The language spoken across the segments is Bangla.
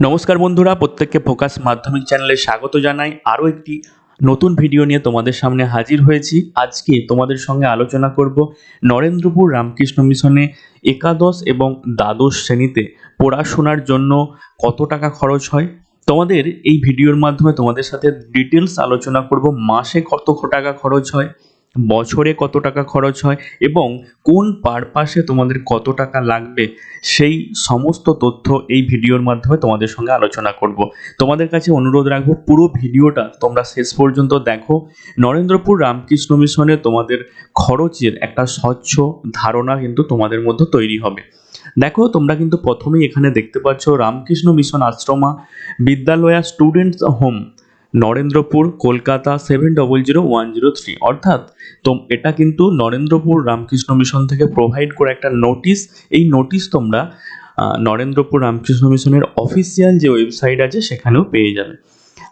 নমস্কার বন্ধুরা, প্রত্যেককে ফোকাস মাধ্যমিক চ্যানেলে স্বাগত জানাই। আরও একটি নতুন ভিডিও নিয়ে তোমাদের সামনে হাজির হয়েছি। আজকে তোমাদের সঙ্গে আলোচনা করব নরেন্দ্রপুর রামকৃষ্ণ মিশনে একাদশ এবং দ্বাদশ শ্রেণীতে পড়াশোনার জন্য কত টাকা খরচ হয়। তোমাদের এই ভিডিওর মাধ্যমে তোমাদের সাথে ডিটেলস আলোচনা করব, মাসে কত টাকা খরচ হয়। বছরে কত টাকা খরচ হয় এবং কোন পারপাসে তোমাদের কত টাকা লাগবে, সেই সমস্ত তথ্য এই ভিডিওর মাধ্যমে তোমাদের সঙ্গে আলোচনা করব। তোমাদের কাছে অনুরোধ রাখব, পুরো ভিডিওটা তোমরা শেষ পর্যন্ত দেখো। নরেন্দ্রপুর রামকৃষ্ণ মিশনে তোমাদের খরচের একটা স্বচ্ছ ধারণা কিন্তু তোমাদের মধ্যে তৈরি হবে। দেখো, তোমরা কিন্তু প্রথমেই এখানে দেখতে পাচ্ছ Ramakrishna mission Ashrama Vidyalaya students home. Narendrapur, Kolkata seven double zero one zero three অর্থাৎ তো এটা কিন্তু নরেন্দ্রপুর রামকৃষ্ণ মিশন থেকে প্রোভাইড করে একটা নোটিশ এই নোটিশ তোমরা নরেন্দ্রপুর রামকৃষ্ণ মিশনের অফিসিয়াল যে ওয়েবসাইট আছে, সেখানেও পেয়ে যাবে।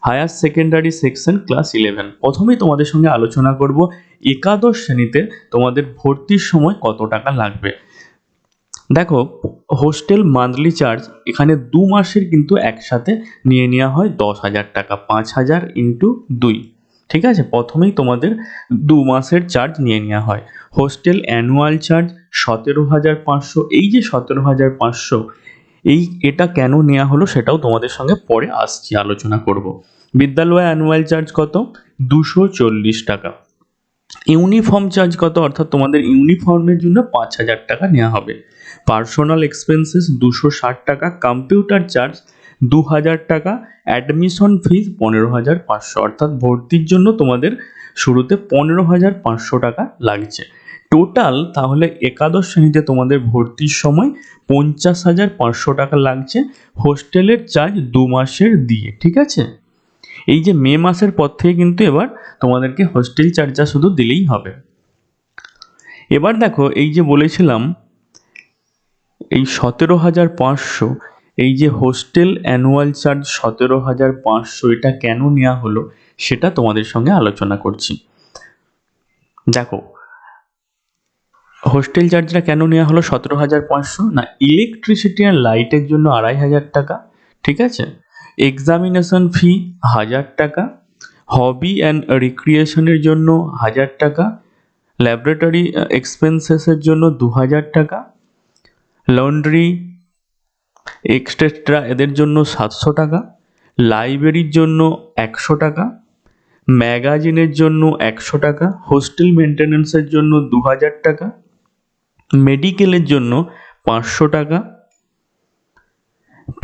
Higher secondary section class eleven প্রথমেই তোমাদের সঙ্গে আলোচনা করব, একাদশ শ্রেণীতে তোমাদের ভর্তির সময় কত টাকা লাগবে। দেখো হোস্টেল মান্থলি চার্জ এখানে দু মাসের কিন্তু একসাথে নিয়ে নেওয়া হয় দশ হাজার টাকা, পাঁচ হাজার ইন্টু দুই। ঠিক আছে? প্রথমেই তোমাদের দু মাসের চার্জ নিয়ে নেওয়া হয়। হোস্টেল অ্যানুয়াল চার্জ সতেরো হাজার পাঁচশো, এই যে সতেরো হাজার পাঁচশো, এই এটা কেন নেওয়া হলো সেটাও তোমাদের সঙ্গে পরে আসছি, আলোচনা করব। বিদ্যালয় অ্যানুয়াল চার্জ কত? দুশো চল্লিশ টাকা। ইউনিফর্ম চার্জ কত? অর্থাৎ তোমাদের ইউনিফর্মের জন্য পাঁচ হাজার টাকা নেওয়া হবে। পার্সোনাল এক্সপেন্সেস দুশো ষাট টাকা, কম্পিউটার চার্জ দু হাজার টাকা, অ্যাডমিশন ফিস পনেরো হাজার পাঁচশো। অর্থাৎ ভর্তির জন্য তোমাদের শুরুতে পনেরো হাজার পাঁচশো টাকা লাগছে। টোটাল তাহলে একাদশ শ্রেণীতে তোমাদের ভর্তির সময় পঞ্চাশ হাজার পাঁচশো টাকা লাগছে। হোস্টেলের চার্জ দু মাসের দিয়ে, ঠিক আছে? এই যে মে মাসের পর থেকে কিন্তু এবার তোমাদেরকে হোস্টেল চার্জটা শুধু দিলেই হবে। এবার দেখো, এই যে বলেছিলাম, এই সতেরো হাজার পাঁচশো, এই যে হোস্টেল অ্যানুয়াল চার্জ সতেরো হাজার পাঁচশো, এটা কেন নেওয়া হলো সেটা তোমাদের সঙ্গে আলোচনা করছি। দেখো হোস্টেল চার্জটা কেন নেওয়া হলো সতেরো হাজার পাঁচশো? না ইলেকট্রিসিটি আর লাইটের জন্য আড়াই হাজার টাকা, ঠিক আছে? এক্সামিনেশন ফি হাজার টাকা হবি অ্যান্ড রিক্রিয়েশনের জন্য হাজার টাকা ল্যাবরেটরি এক্সপেন্সেসের জন্য দু হাজার টাকা লন্ড্রি এক্সট্রা এদের জন্য সাতশো টাকা লাইব্রেরির জন্য একশো টাকা ম্যাগাজিনের জন্য একশো টাকা হোস্টেল মেনটেন্যান্সের জন্য দু হাজার টাকা মেডিকেলের জন্য পাঁচশো টাকা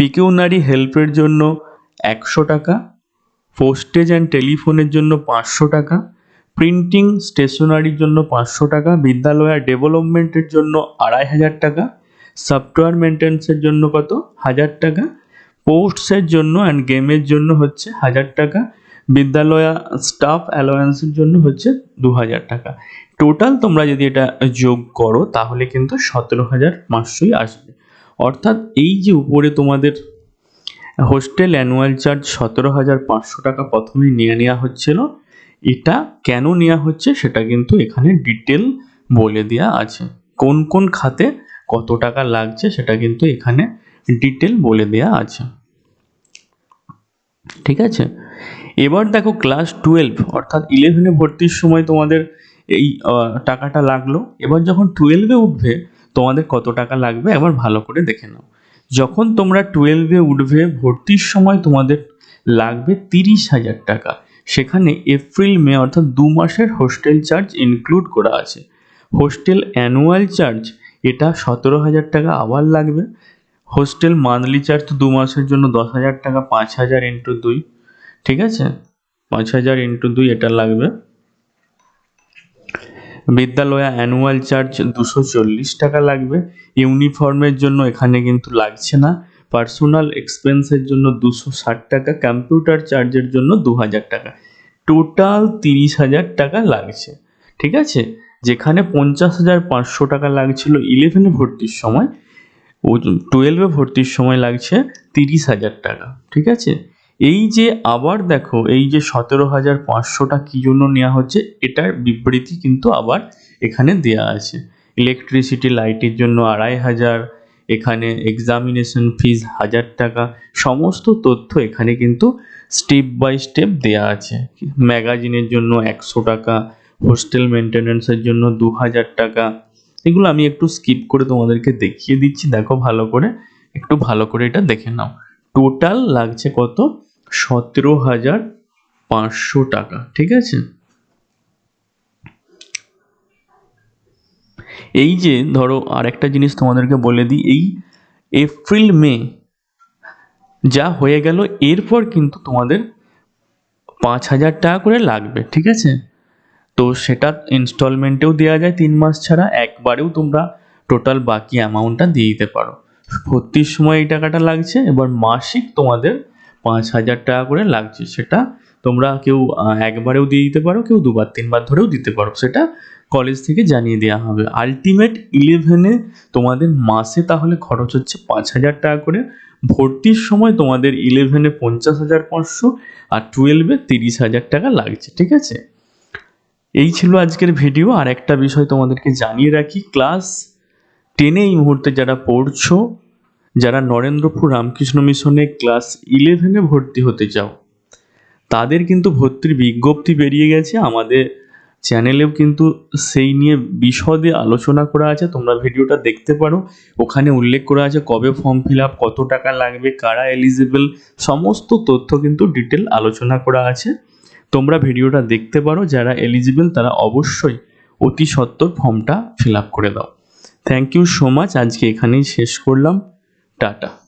পিকিউনারি হেল্পের জন্য একশো টাকা পোস্টেজ অ্যান্ড টেলিফোনের জন্য পাঁচশো টাকা প্রিন্টিং স্টেশনারির জন্য পাঁচশো টাকা বিদ্যালয়ের ডেভেলপমেন্টের জন্য আড়াই হাজার টাকা সফটওয়্যার মেনটেন্সের জন্য কত? হাজার টাকা পোস্টসের জন্য অ্যান্ড গেমের জন্য হচ্ছে হাজার টাকা, বিদ্যালয়া স্টাফ অ্যালোয়েন্সের জন্য হচ্ছে দু হাজার টাকা। টোটাল তোমরা যদি এটা যোগ করো তাহলে কিন্তু সতেরো হাজার পাঁচশোই আসবে। অর্থাৎ এই যে উপরে তোমাদের হোস্টেল অ্যানুয়াল চার্জ সতেরো হাজার পাঁচশো টাকা প্রথমে নিয়ে নেওয়া হচ্ছিল, এটা কেন নেওয়া হচ্ছে সেটা কিন্তু এখানে ডিটেল বলে দেওয়া আছে। কোন কোন খাতে কত টাকা লাগছে সেটা কিন্তু এখানে ডিটেল বলে দেওয়া আছে। ঠিক আছে? এবার দেখো ক্লাস টুয়েলভ অর্থাৎ ইলেভেনে ভর্তির সময় তোমাদের এই টাকাটা লাগল। এবার যখন টুয়েলভে উঠবে তোমাদের কত টাকা লাগবে একবার ভালো করে দেখে নাও। যখন তোমরা টুয়েলভে উঠবে, ভর্তির সময় তোমাদের লাগবে তিরিশ হাজার টাকা। সেখানে এপ্রিল মে অর্থাৎ দু মাসের হোস্টেল চার্জ ইনক্লুড করা আছে। হোস্টেল অ্যানুয়াল চার্জ এটা সতেরো হাজার টাকা আবার লাগবে। হোস্টেল মান্থলি চার্জ তো দু মাসের জন্য দশ হাজার টাকা, পাঁচ হাজার ইন্টু দুই, ঠিক আছে? পাঁচ হাজার ইন্টু দুই এটা লাগবে। বিদ্যালয়া অ্যানুয়াল চার্জ দুশো চল্লিশ টাকা লাগবে। ইউনিফর্মের জন্য এখানে কিন্তু লাগছে না। পার্সোনাল এক্সপেন্সের জন্য দুশো ষাট টাকা কম্পিউটার চার্জের জন্য দু হাজার টাকা। টোটাল তিরিশ হাজার টাকা লাগছে। ঠিক আছে? যেখানে পঞ্চাশ হাজার পাঁচশো টাকা লাগছিল ইলেভেনে ভর্তির সময়, ও টুয়েলভে ভর্তির সময় লাগছে তিরিশ হাজার টাকা। ঠিক আছে? এই যে আবার দেখো, এই যে সতেরো হাজার পাঁচশোটা কী জন্য নেওয়া হচ্ছে? এটার বিবৃতি কিন্তু আবার এখানে দেয়া আছে। ইলেকট্রিসিটি লাইটের জন্য আড়াই হাজার, এখানে এক্সামিনেশন ফিজ হাজার টাকা, সমস্ত তথ্য এখানে কিন্তু স্টেপ বাই স্টেপ দেয়া আছে। ম্যাগাজিনের জন্য একশো টাকা হোস্টেল মেনটেন্যান্সের জন্য দু হাজার টাকা। এগুলো আমি একটু স্কিপ করে তোমাদেরকে দেখিয়ে দিচ্ছি। দেখো ভালো করে, একটু ভালো করে এটা দেখে নাও। টোটাল লাগছে কত? সতেরো হাজার পাঁচশো টাকা, ঠিক আছে? এই যে ধরো আরেকটা জিনিস তোমাদেরকে বলে দিই, এই এপ্রিল, মে যা হয়ে গেল, এরপর কিন্তু তোমাদের পাঁচ হাজার টাকা করে লাগবে, ঠিক আছে? তো সেটা ইনস্টলমেন্টেও দেওয়া যায় তিন মাস ছাড়া, একবারেও তোমরা টোটাল বাকি অ্যামাউন্টটা দিয়ে দিতে পারো। ভর্তির সময় এই টাকাটা লাগছে, এবার মাসিক তোমাদের পাঁচ হাজার টাকা করে লাগছে। সেটা তোমরা কেউ একবারেও দিয়ে দিতে পারো, কেউ দুবার, তিনবার ধরেও দিতে পারো। সেটা কলেজ থেকে জানিয়ে দেওয়া হবে। আলটিমেট ইলেভেনে তোমাদের মাসে তাহলে খরচ হচ্ছে পাঁচ হাজার টাকা করে। ভর্তির সময় তোমাদের ইলেভেনে পঞ্চাশ হাজার পাঁচশো আর টুয়েলভে তিরিশ হাজার টাকা লাগছে। ঠিক আছে? এই ছিল আজকের ভিডিও আর একটা বিষয় তোমাদেরকে জানিয়ে রাখি ক্লাস টেনে এই মুহূর্তে যারা পড়ছো যারা নরেন্দ্রপুর রামকৃষ্ণ মিশনে ক্লাস ইলেভেনে ভর্তি হতে চাও, তাদের কিন্তু ভর্তির বিজ্ঞপ্তি বেরিয়ে গেছে। আমাদের চ্যানেলেও কিন্তু সেই নিয়ে বিশদে আলোচনা করা আছে। তোমরা ভিডিওটা দেখতে পারো। ওখানে উল্লেখ করা আছে কবে ফর্ম ফিল আপ কত টাকা লাগবে, কারা এলিজিবল সমস্ত তথ্য কিন্তু ডিটেল আলোচনা করা আছে। তোমরা ভিডিওটা দেখতে পারো। যারা এলিজিবল তারা অবশ্যই অতি সত্বর ফর্মটা ফিল আপ করে দাও। থ্যাংক ইউ সো মাচ আজকে এখানেই শেষ করলাম। data